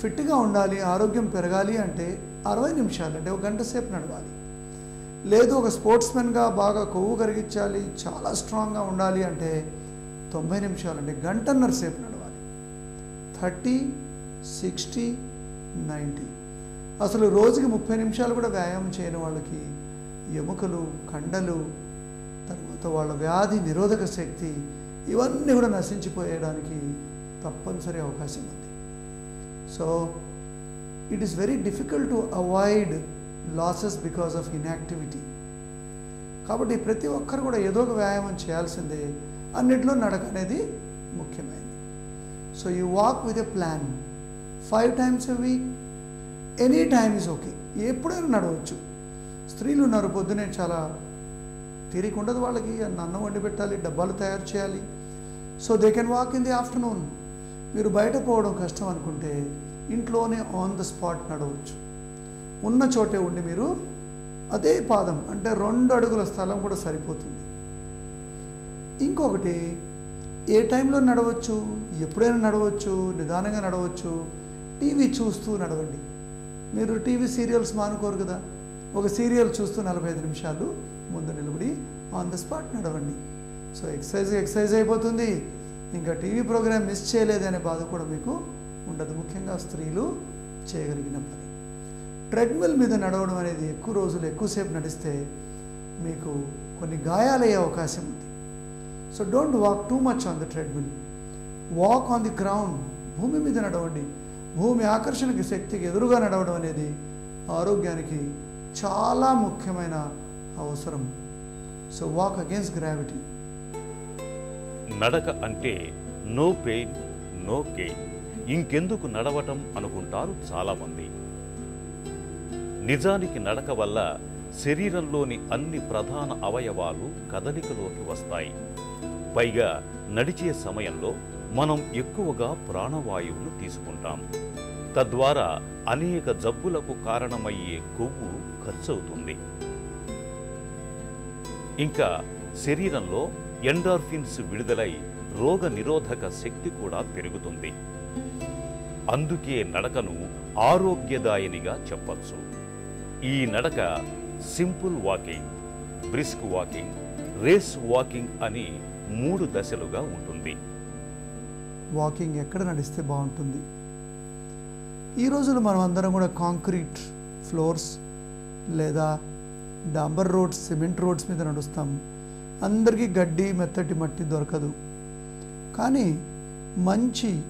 ఫిట్గా ఉండాలి ఆరోగ్యం పెరగాలి అంటే అరవై నిమిషాలు అంటే ఒక గంట సేపు నడవాలి. లేదు ఒక స్పోర్ట్స్మెన్గా బాగా కొవ్వు కరిగించాలి చాలా స్ట్రాంగ్గా ఉండాలి అంటే తొంభై నిమిషాలు అంటే గంటన్నర సేపు నడవాలి. Thirty sixty ninety. అసలు రోజుకి ముప్పై నిమిషాలు కూడా వ్యాయామం చేయని వాళ్ళకి ఎముకలు కండలు తర్వాత వాళ్ళ వ్యాధి నిరోధక శక్తి ఇవన్నీ కూడా నశించిపోయడానికి తప్పనిసరి అవకాశం ఉంది. So it is very difficult to avoid losses because of inactivity కాబట్టి ప్రతి ఒక్కరు కూడా ఏదో ఒక వ్యాయామం చేయాల్సిందే. అన్నిట్లో నడక అనేది ముఖ్యమైనది. So you walk with a plan five times a week any time is okay ఎప్పుడైనా నడవచ్చు. స్త్రీలు ఉన్నారు పొద్దునే చాలా తీరిక ఉండదు వాళ్ళకి. అన్నం వండి పెట్టాలి డబ్బాలు తయారు చేయాలి. So they can walk in the afternoon మీరు బయట పోవడం కష్టం అనుకుంటే ఇంట్లోనే ఆన్ ద స్పాట్ నడవచ్చు. ఉన్న చోటే ఉండి మీరు అదే పాదం అంటే రెండు అడుగుల స్థలం కూడా సరిపోతుంది. ఇంకొకటి ఏ టైంలో నడవచ్చు ఎప్పుడైనా నడవచ్చు నిదానంగా నడవచ్చు టీవీ చూస్తూ నడవండి. మీరు టీవీ సీరియల్స్ మానుకోరు కదా ఒక సీరియల్ చూస్తూ నలభై ఐదు నిమిషాలు ముందు నిలబడి ఆన్ ద స్పాట్ నడవండి. సో ఎక్సర్సైజ్ ఎక్సర్సైజ్ అయిపోతుంది. ఇంకా టీవీ ప్రోగ్రామ్ మిస్ చేయలేదనే బాధ కూడా మీకు ఉండదు. ముఖ్యంగా స్త్రీలు చేయగలిగిన పని. ట్రెడ్మిల్ మీద నడవడం అనేది ఎక్కువ రోజులు ఎక్కువసేపు నడిస్తే మీకు కొన్ని గాయాలయ్యే అవకాశం ఉంది. So don't walk too much on the treadmill walk on the ground భూమి మీద నడవండి. భూమి ఆకర్షణకి శక్తికి ఎదురుగా నడవడం అనేది ఆరోగ్యానికి చాలా ముఖ్యమైన అవసరం. సో వాక్ అగేన్స్ట్ గ్రావిటీ నడక అంటే నో పెయిన్ నో గెయిన్. ఇంకెందుకు నడవటం అనుకుంటారు చాలామంది. నిజానికి నడక వల్ల శరీరంలోని అన్ని ప్రధాన అవయవాలు కదలికలోకి వస్తాయి. పైగా నడిచే సమయంలో మనం ఎక్కువగా ప్రాణవాయువును తీసుకుంటాం. తద్వారా అనేక జబ్బులకు కారణమయ్యే కొవ్వు ఖర్చవుతుంది. ఇంకా శరీరంలో ఎండార్ఫిన్స్ విడుదలై రోగ నిరోధక శక్తి కూడా పెరుగుతుంది. అందుకే నడకను ఆరోగ్యదాయనిగా చెప్పచ్చు. ఈ నడక simple walking brisk walking race walking అని మూడు దశలుగా ఉంటుంది. వాకింగ్ ఎక్కడ నడిస్తే బాగుంటుంది? ఈ రోజుల్లో మనం అందరం కూడా కాంక్రీట్ ఫ్లోర్స్ లేదా డాంబర్ రోడ్స్ సిమెంట్ రోడ్స్ మీద నడుస్తాం. అందరికీ గడ్డి మెత్తటి మట్టి దొరకదు. కానీ మంచి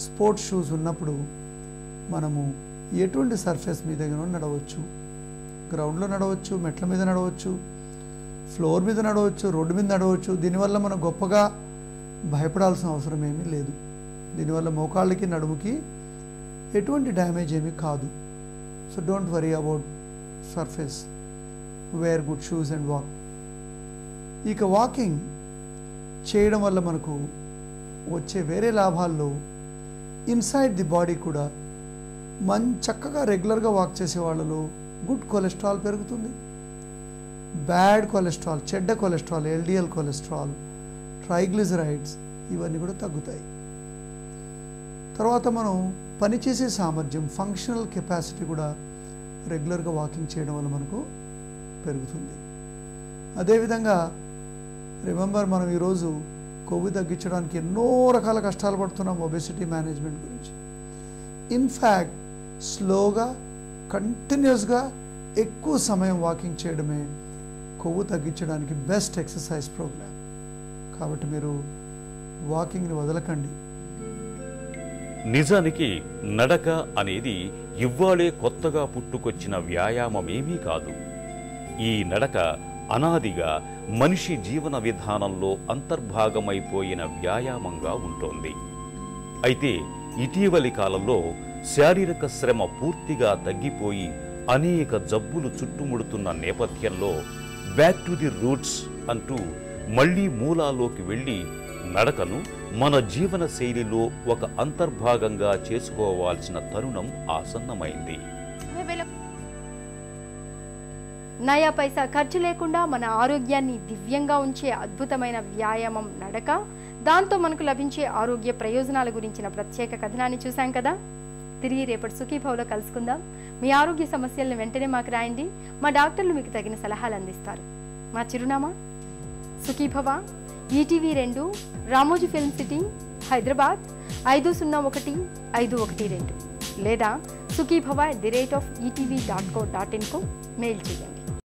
స్పోర్ట్స్ షూస్ ఉన్నప్పుడు మనము ఎటువంటి సర్ఫేస్ మీద నడవచ్చు? గ్రౌండ్లో నడవచ్చు మెట్ల మీద నడవచ్చు ఫ్లోర్ మీద నడవచ్చు రోడ్డు మీద నడవచ్చు. దీనివల్ల మనం గొప్పగా భయపడాల్సిన అవసరం ఏమీ లేదు. దీనివల్ల మోకాళ్ళకి నడుముకి ఎటువంటి డ్యామేజ్ ఏమీ కాదు. So don't worry about surface. Wear good shoes and walk. ఇక వాకింగ్ చేయడం వల్ల మనకు వచ్చే వేరే లాభాల్లో ఇన్సైడ్ ది బాడీ కూడా మన్ చక్కగా రెగ్యులర్గా వాక్ చేసే వాళ్ళలో గుడ్ కొలెస్ట్రాల్ పెరుగుతుంది. బ్యాడ్ కొలెస్ట్రాల్ చెడ్డ కొలెస్ట్రాల్ ఎల్డిఎల్ కొలెస్ట్రాల్ ట్రైగ్లిజరైడ్స్ ఇవన్నీ కూడా తగ్గుతాయి. తర్వాత మనం పనిచేసే సామర్థ్యం ఫంక్షనల్ కెపాసిటీ కూడా రెగ్యులర్గా వాకింగ్ చేయడం వల్ల మనకు పెరుగుతుంది. అదేవిధంగా రిమెంబర్ మనం ఈరోజు కొవ్వు తగ్గించడానికి ఎన్నో రకాల కష్టాలు పడుతున్నాం ఒబెసిటీ మేనేజ్మెంట్ గురించి. ఇన్ఫ్యాక్ట్ స్లోగా కంటిన్యూస్గా ఎక్కువ సమయం వాకింగ్ చేయడమే కొవ్వు తగ్గించడానికి బెస్ట్ ఎక్సర్సైజ్ ప్రోగ్రామ్ కాబట్టి మీరు వాకింగ్ని వదలకండి. నిజానికి నడక అనేది ఇవ్వాలే కొత్తగా పుట్టుకొచ్చిన వ్యాయామమేమీ కాదు. ఈ నడక అనాదిగా మనిషి జీవన విధానంలో అంతర్భాగమైపోయిన వ్యాయామంగా ఉంటోంది. అయితే ఇటీవలి కాలంలో శారీరక శ్రమ పూర్తిగా తగ్గిపోయి అనేక జబ్బులు చుట్టుముడుతున్న నేపథ్యంలో బ్యాక్ టు ది రూట్స్ అంటూ మళ్ళీ మూలాల్లోకి వెళ్ళి నడకను మన జీవన శైలిలో ఒక అంతర్భాగంగా చేసుకోవాల్సిన తరుణం ఆసన్నమైంది. నయా పైసా ఖర్చు లేకుండా మన ఆరోగ్యాన్ని దివ్యంగా ఉంచే అద్భుతమైన వ్యాయామం నడక. దాంతో మనకు లభించే ఆరోగ్య ప్రయోజనాల గురించిన ప్రత్యేక కథనాన్ని చూశాం కదా? తిరిగి రేపటి సుఖీభావ్లో కలుసుకుందాం. మీ ఆరోగ్య సమస్యలను వెంటనే మాకు రాయండి. మా డాక్టర్లు మీకు తగిన సలహాలు అందిస్తారు. మా చిరునామా? సుఖీభవ ఈటీవీ రెండు రామోజీ ఫిల్మ్ సిటీ హైదరాబాద్ ఐదు సున్నా ఒకటి ఐదు ఒకటి రెండు. లేదా Sukhibhava at the rate of ETV dot co dot ఇన్కు mail చేయండి.